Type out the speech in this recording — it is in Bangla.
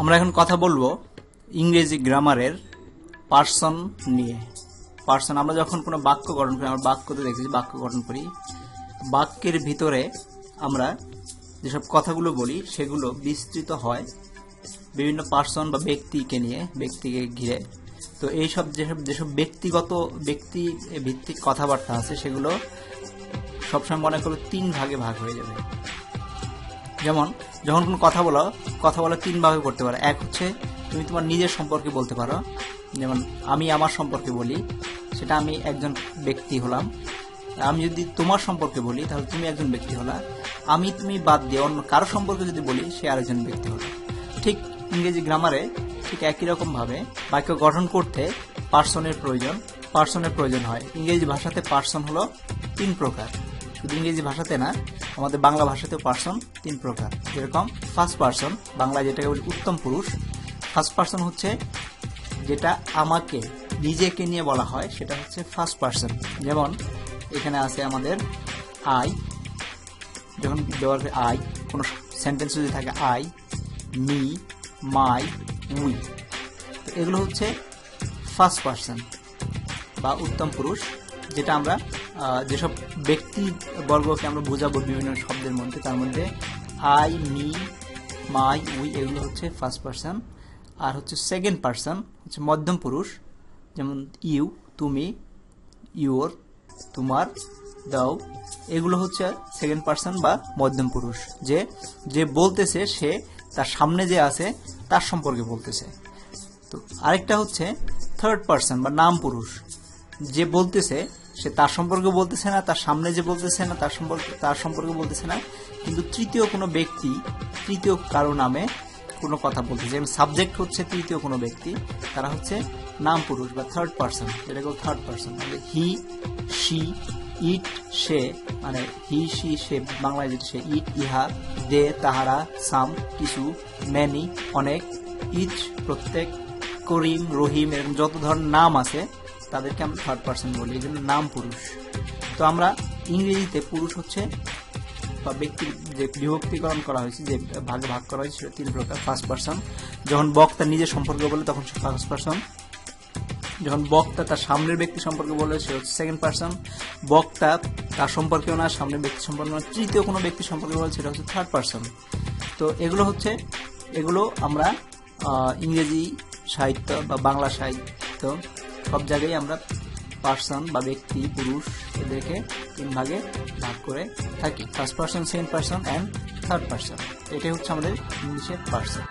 আমরা এখন কথা বলব ইংরেজি গ্রামারের পার্সন নিয়ে। পার্সন, আমরা যখন কোনো বাক্য গঠন করি, আমরা বাক্যতে দেখেছি বাক্য গঠন করি, বাক্যের ভিতরে আমরা যেসব কথাগুলো বলি, সেগুলো বিস্তৃত হয় বিভিন্ন পার্সন বা ব্যক্তিকে নিয়ে, ব্যক্তিকে ঘিরে। তো এইসব যেসব যেসব ব্যক্তিগত ব্যক্তি ভিত্তিক কথাবার্তা আছে, সেগুলো সবসময় মনে করো তিন ভাগে ভাগ হয়ে যাবে। যেমন যখন কোনো কথা বলো, কথা বলা তিনভাবে করতে পারো। এক হচ্ছে তুমি তোমার নিজের সম্পর্কে বলতে পারো। যেমন, আমি আমার সম্পর্কে বলি, সেটা আমি একজন ব্যক্তি হলাম। আমি যদি তোমার সম্পর্কে বলি, তাহলে তুমি একজন ব্যক্তি হলা। আমি তুমি বাদ দিয়ে অন্য কারও সম্পর্কে যদি বলি, সে আরেকজন ব্যক্তি হলো। ঠিক ইংরেজি গ্রামারে ঠিক একই রকমভাবে বাক্য গঠন করতে পার্সনের প্রয়োজন পার্সনের প্রয়োজন হয়। ইংরেজি ভাষাতে পার্সন হলো তিন প্রকার। শুধু ইংরেজি ভাষাতে না, আমাদের বাংলা ভাষাতেও পার্সন তিন প্রকার। যেরকম ফার্স্ট পার্সন বাংলায় যেটাকে বলি উত্তম পুরুষ। ফার্স্ট পার্সন হচ্ছে যেটা আমাকে, নিজেকে নিয়ে বলা হয়, সেটা হচ্ছে ফার্স্ট পার্সন যেমন, এখানে আছে আমাদের আই যখন ব্যবহার করে আই কোনো সেন্টেন্স যদি থাকে আই মি মাই উই এগুলো হচ্ছে ফার্স্ট পার্সন বা উত্তম পুরুষ, যেটা আমরা যেসব ব্যক্তি বর্গকে আমরা বোঝাবো বিভিন্ন শব্দের মধ্যে, তার মধ্যে আই, মি, মাই, উই, এগুলো হচ্ছে ফার্স্ট পার্সন আর হচ্ছে সেকেন্ড পার্সন হচ্ছে মধ্যম পুরুষ, যেমন ইউ, তুমি, ইউর, তোমার, দাও, এগুলো হচ্ছে সেকেন্ড পার্সন বা মধ্যম পুরুষ। যে যে বলতেছে, সে তার সামনে যে আছে, তার সম্পর্কে বলতেছে। তো আরেকটা হচ্ছে থার্ড পার্সন বা নাম পুরুষ। যে বলতেছে সে তার সম্পর্কে বলতেছে না, তার সামনে যে বলতেছে না, তার সম্পর্কে তার সম্পর্কে বলতেছে না। কিন্তু তৃতীয় কোনো ব্যক্তি, তৃতীয় কারও নামে কোনো কথা বলতেছে। যেমন সাবজেক্ট হচ্ছে তৃতীয় কোনো ব্যক্তি, তারা হচ্ছে নাম পুরুষ বা থার্ড পার্সন যেটাকে third person he she it সে মানে হি শি সে, বাংলায় যেটা সে ইট ইহা দে তাহারা সাম কিছু ম্যানি অনেক ইচ প্রত্যেক, করিম, রহিম, এরকম যত ধরনের নাম আছে তাদেরকে আমরা থার্ড পার্সন বলি, এই জন্য নাম পুরুষ। তো আমরা ইংরেজিতে পুরুষ হচ্ছে বা ব্যক্তির যে বিভক্তিকরণ করা হয়েছে, যে ভাগে ভাগ করা হয়েছে, সেটা তিন প্রকার। ফার্স্ট পার্সন যখন বক্তা নিজের সম্পর্কে বলে, তখন সে ফার্স্ট পার্সন যখন বক্তা তার সামনের ব্যক্তি সম্পর্কে বলে, সে হচ্ছে সেকেন্ড পার্সন বক্তা তার সম্পর্কেও না, সামনের ব্যক্তি সম্পর্কে না, তৃতীয় কোনো ব্যক্তি সম্পর্কে বলে, সেটা হচ্ছে থার্ড পার্সন তো এগুলো হচ্ছে, এগুলো আমরা ইংরেজি সাহিত্য বা বাংলা সাহিত্য সব জায়গায় আমরা পার্সন বা ব্যক্তি, পুরুষ এদেরকে তিন ভাগে ভাগ করে থাকি। First person second person and third person এটাই হচ্ছে আমাদের ইংলিশের পার্সন